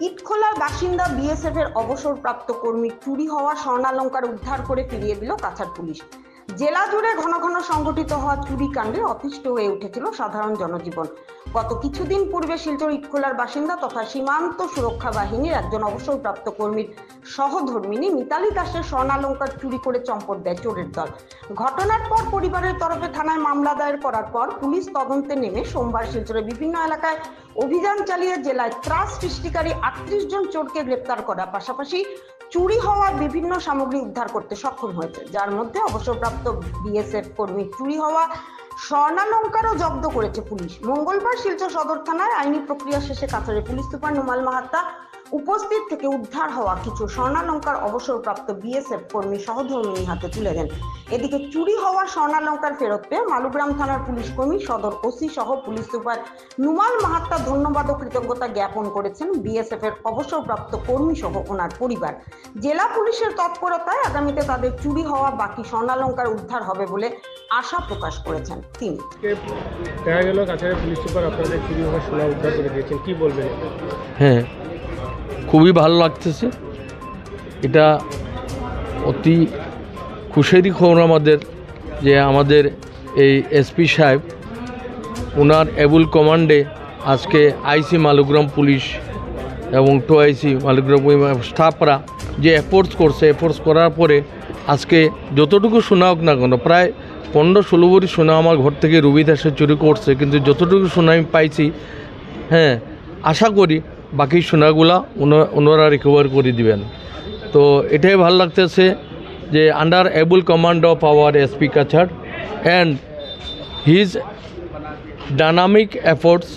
ইটখোলার বাসিন্দা বিএসএফ এর অবসরপ্রাপ্ত কর্মী চুরি হওয়া স্বর্ণালঙ্কার উদ্ধার করে ফিরিয়ে দিল কাছাড় পুলিশ। জেলা জুড়ে ঘন ঘন সংগঠিত হওয়া চুরি কাণ্ডে অতিষ্ঠ হয়ে উঠেছিল সাধারণ জনজীবন। গত কিছুদিন পূর্বে শিলচর ইটখোলার বাসিন্দা তথা সীমান্ত সুরক্ষা বাহিনীর একজন অবসরপ্রাপ্ত কর্মীর সহধর্মিনী মিতালি দাসের স্বর্ণালঙ্কার চুরি করে চম্পট দেয় চোরের দল। ঘটনার পর পরিবারের তরফে থানায় মামলা দায়ের করার পর পুলিশ তদন্তে নেমে সোমবার শিলচরের বিভিন্ন এলাকায় অভিযান চালিয়ে জেলায় ত্রাস সৃষ্টিকারী আটত্রিশ জন চোরকে গ্রেপ্তার করার পাশাপাশি চুরি হওয়া বিভিন্ন সামগ্রী উদ্ধার করতে সক্ষম হয়েছে, যার মধ্যে অবসরপ্রাপ্ত বিএসএফ কর্মী চুরি হওয়া স্বর্ণালঙ্কারও জব্দ করেছে পুলিশ। মঙ্গলবার শিলচর সদর থানায় আইনি প্রক্রিয়া শেষে কাছারে পুলিশ সুপার নুমাল মাহাত্তা উপস্থিত থেকে উদ্ধার হওয়া কিছু স্বর্ণালঙ্কার অবসরপ্রাপ্ত বিএসএফ কর্মী সহধর্মিনী হাতে তুলে দেন। এদিকে চুরি হওয়া স্বর্ণালঙ্কার ফেরত পেয়ে মালুগ্রাম থানার পুলিশ কর্মী সদর ওসি সহ পুলিশ সুপার নুমাল মাহাত্তা ধন্যবাদ ও কৃতজ্ঞতা জ্ঞাপন করেছেন বিএসএফ এর অবসরপ্রাপ্ত কর্মী সহ ওনার পরিবার। জেলা পুলিশের তৎপরতায় আগামীতে তাদের চুরি হওয়া বাকি স্বর্ণালঙ্কার উদ্ধার হবে বলে আশা প্রকাশ করেছেন তিনি। দেখা গেল পুলিশ সুপার আপনাদের চুরি হওয়া সোনা উদ্ধার করে দিয়েছেন। কি বলবেন? হ্যাঁ খুবই ভালো লাগতেছে। এটা অতি খুশিরই খবর আমাদের যে আমাদের এই এসপি সাহেব ওনার এবুল কমান্ডে আজকে আইসি মালুগ্রাম পুলিশ এবং টু আইসি মালুগ্রাম স্টাফরা যে এফোর্টস করছে এফোর্টস করার পরে আজকে যতটুকু শোনা হোক না কেন, প্রায় পনেরো ষোলো ভরি সোনা আমার ঘর থেকে রুবি দাসে চুরি করছে, কিন্তু যতটুকু শোনা আমি পাইছি হ্যাঁ আশা করি বাকি সোনাগুলা ওনারা রিকভার করে দিবেন। তো এটাই ভালো লাগতেছে যে under able command of our SP Cachar and his dynamic efforts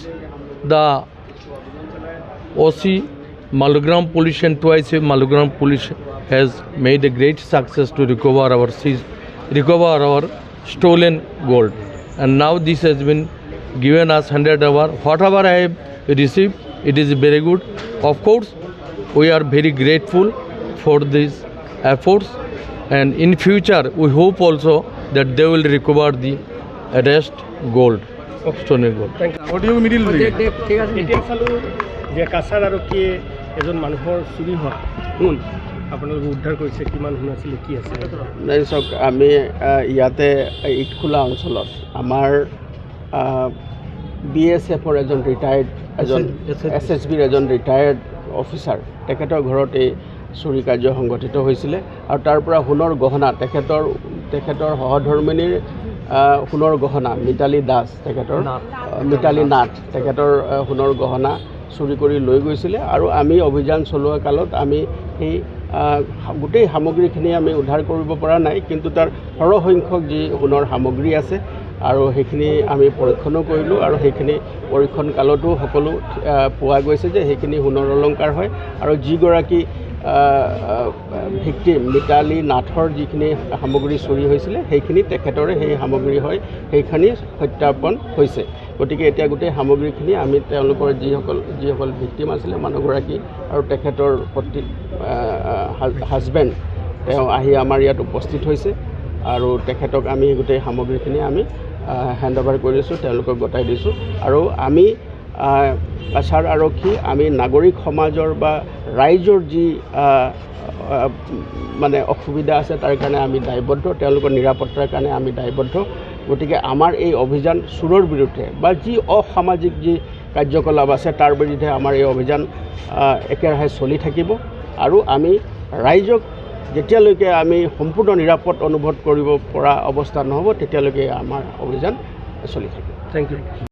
the OC Malugram police and two IC Malugram police has made a great success to recover our seize recover our stolen gold and now this has been given us hundred our what our I have receive it is very good. Of course, we are very grateful for these efforts. And in future, we hope also that they will recover the rest gold. Thank you audio মিডিল এতিয়া চালোঁ যে কাছাৰ আৰক্ষীয়ে এজন মানুহৰ চুৰি হোৱা সোণ আপোনালোকে উদ্ধাৰ কৰিছে কিমান সোণ আছিলে কি আছিলে নাই চাওক আমি ইয়াতে ইটখোলা অঞ্চলত আমাৰ বি এছ এফৰ এজন ৰিটায়াৰ্ড এজন এছ এছ বিৰ এজন ৰিটায়াৰ্ড অফিচাৰ তেখেতৰ ঘৰত এই চুৰি কাৰ্য সংঘটিত হৈছিলে আৰু তাৰ পৰা সোণৰ গহনা তেখেতৰ তেখেতৰ সহধৰ্মিনীৰ সোণৰ গহনা মিতালী দাস তেখেতৰ মিতালী নাথ। তেখেতৰ সোণৰ গহনা চুৰি কৰি লৈ গৈছিলে আৰু আমি অভিযান চলোৱা কালত আমি সেই গোটেই সামগ্ৰীখিনি আমি উদ্ধাৰ কৰিব পৰা নাই কিন্তু তাৰ সৰহসংখ্যক যি সোণৰ সামগ্ৰী আছে আৰু সেইখিনি আমি পৰীক্ষণো কৰিলোঁ আৰু সেইখিনি পৰীক্ষণ কালতো সকলো পোৱা গৈছে যে সেইখিনি সোণৰ অলংকাৰ হয়। আৰু যিগৰাকী ভিক্টিম মিতালী নাথৰ যিখিনি সামগ্ৰী চুৰি হৈছিলে সেইখিনি তেখেতৰে সেই সামগ্ৰী হয় সেইখিনি সত্যাপন হৈছে। গতিকে এতিয়া গোটেই সামগ্ৰীখিনি আমি তেওঁলোকৰ যিসকল যিসকল ভিক্টিম আছিলে মানুহগৰাকী আৰু তেখেতৰ পত্নী হাজবেণ্ড, তেওঁ আহি আমাৰ ইয়াত উপস্থিত হৈছে আৰু তেখেতক আমি গোটেই সামগ্ৰীখিনি আমি হেণ্ড অভাৰ কৰিছোঁ তেওঁলোকক গতাই দিছোঁ আৰু আমি কাছাৰ আৰক্ষী, আমি নাগৰিক সমাজৰ বা ৰাইজৰ যি মানে অসুবিধা আছে তাৰ কাৰণে আমি দায়বদ্ধ, তেওঁলোকৰ নিৰাপত্তাৰ কাৰণে আমি দায়বদ্ধ। গতিকে আমাৰ এই অভিযান চোৰৰ বিৰুদ্ধে বা যি অসামাজিক যি কাৰ্যকলাপ আছে, তাৰ বিৰুদ্ধে আমাৰ এই অভিযান একেৰাহে চলি থাকিব। আৰু আমি ৰাইজক যেতিয়ালৈকে আমি সম্পূৰ্ণ নিৰাপদ অনুভৱ কৰিব পৰা অৱস্থা নহ'ব তেতিয়ালৈকে আমাৰ অভিযান চলি থাকিব। Thank you